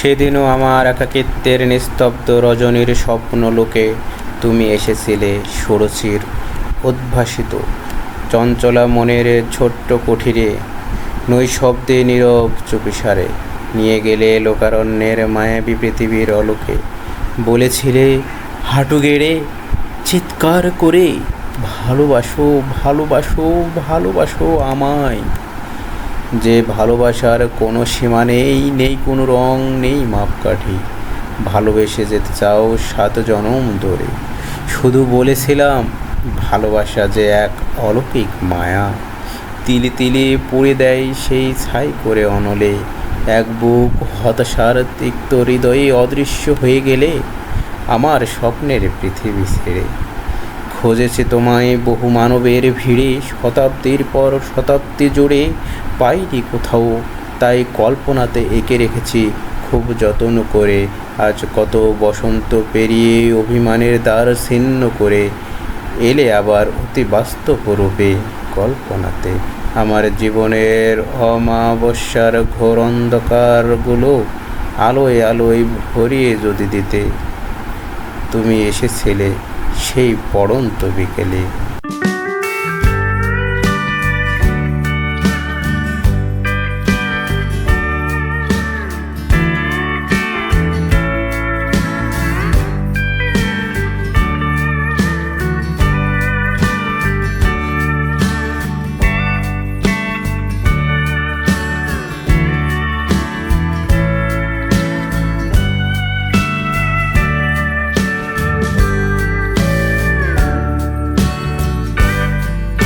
সেদিনও আমার একাকিত্বের নিস্তব্ধ রজনীর স্বপ্ন লোকে তুমি এসেছিলে ষোড়শীর উদ্ভাসিত। চঞ্চলা মনের ছোট্ট কুঠিরে, নৈশব্দে নীরব চুপিসারে নিয়ে গেলে লোকারণ্যের মায়াবী পৃথিবীর অলোকে বলেছিলে, হাঁটু গেড়ে চিৎকার করে, ভালোবাসো ভালোবাসো ভালোবাসো আমায়। যে ভালোবাসার কোনো সীমা নেই নেই কোনো রং, নেই মাপকাঠি। ভালোবেসে যেতে চাও সাত জনম ধরে। শুধু বলেছিলাম, ভালোবাসা যে এক অলৌকিক মায়া। তিলে তিলে পুড়ে দেয় সেই ছাই করে অনলে। এক বুক হতাশার তিক্ত হৃদয়ে অদৃশ্য হয়ে গেলে আমার স্বপ্নের পৃথিবী ছেড়ে। খোঁজেছে তোমায় বহু মানবের ভিড়ে, শতাব্দীর পর শতাব্দী জুড়ে পাইনি কোথাও, তাই কল্পনাতে এঁকে রেখেছি খুব যত্ন করে। আজ কত বসন্ত পেরিয়ে অভিমানের দ্বার ছিন্ন করে, এলে আবার অতি বাস্তব রূপে কল্পনাতে। আমার জীবনের অমাবস্যার ঘোর অন্ধকারগুলো আলোয় আলোয় ভরিয়ে যদি দিতে, তুমি এসেছিলে সেই পড়ন্ত বিকেলে।